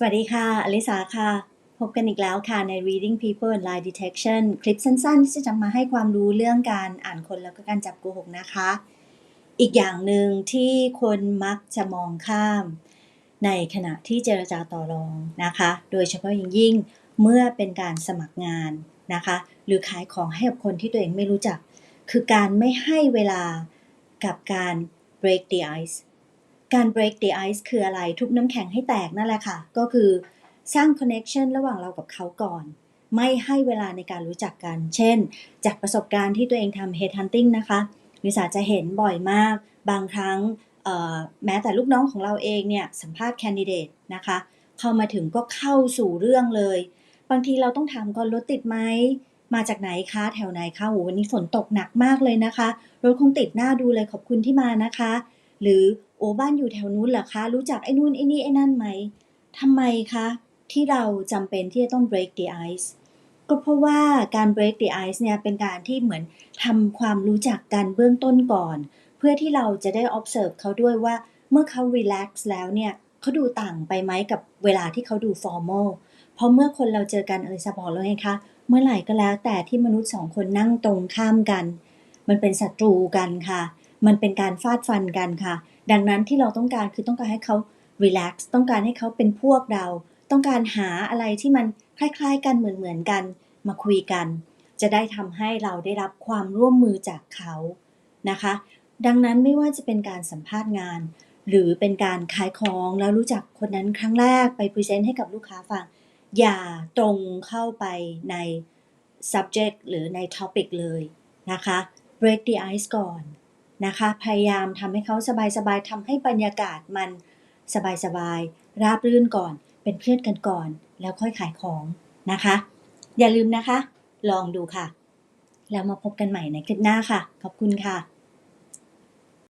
สวัสดีค่ะ อลิสาค่ะ พบกันอีกแล้วค่ะใน Reading People and Lie Detection คลิปสั้นๆ ที่จะมาให้ความรู้เรื่องการอ่านคนแล้วก็การจับโกหกนะคะ อีกอย่างหนึ่งที่คนมักจะมองข้าม ในขณะที่เจรจาต่อรองนะคะ โดยเฉพาะอย่างยิ่งเมื่อเป็นการสมัครงานนะคะ หรือขายของให้กับคนที่ตัวเองไม่รู้จัก คือการไม่ให้เวลากับการ break the ice การ break the ice คืออะไร ทุบน้ำแข็งให้แตกนั่นแหละค่ะ ก็คือสร้าง connection ระหว่างเรากับเขาก่อน ไม่ให้เวลาในการรู้จักกัน เช่น จากประสบการณ์ที่ตัวเองทำ head hunting นะคะวิสาจะเห็นบ่อยมาก บางครั้งแม้แต่ลูกน้องของเราเองเนี่ยสัมภาษณ์แคนดิเดตนะคะ เข้ามาถึงก็เข้าสู่เรื่องเลย บางทีเราต้องถามก่อนรถติดไหมมาจากไหนคะแถวไหนคะโหวันนี้ฝนตกหนักมากเลยนะคะรถคงติดหน้าดูเลยขอบคุณที่มานะคะ หรือ โอ้บ้านอยู่แถวนู้นเหรอคะ รู้จักไอ้นู่นไอ้นี่ไอ้นั่นไหมทำไมคะที่เราจำเป็นที่จะต้อง break the ice ก็เพราะว่าการ break the ice เนี่ยเป็นการที่เหมือนทำความรู้จักกันเบื้องต้นก่อน เพื่อที่เราจะได้ observe เขาด้วยว่าเมื่อเขา relax แล้วเนี่ยเขาดูต่างไปไหมกับเวลาที่เขาดู formal เพราะเมื่อคนเราเจอกันอลิซาบอกแล้วไงคะ เมื่อไหร่ก็แล้วแต่ที่มนุษย์สองคนนั่งตรงข้ามกัน มันเป็นศัตรูกันค่ะ มันเป็นการฟาดฟันกันค่ะ ดังนั้นที่เราต้องการคือต้องการให้เขา relax ต้องการให้เขาเป็นพวกเรา ต้องการหาอะไรที่มันคล้ายๆ กันเหมือนๆกัน มาคุยกัน จะได้ทำให้เราได้รับความร่วมมือจากเขานะคะ ดังนั้นไม่ว่าจะเป็นการสัมภาษณ์งาน หรือเป็นการขายของแล้วรู้จักคนนั้นครั้งแรกไปพรีเซนต์ให้กับลูกค้าฟัง อย่าตรงเข้าไปใน subject หรือใน topic เลยนะคะ break the ice ก่อน นะคะ พยายามทำให้เขาสบายๆทำให้บรรยากาศมันสบายๆราบรื่นก่อน เป็นเพื่อนกันก่อน แล้วค่อยขายของนะคะ อย่าลืมนะคะ ลองดูค่ะ แล้วมาพบกันใหม่ในคลิปหน้าค่ะ ขอบคุณค่ะ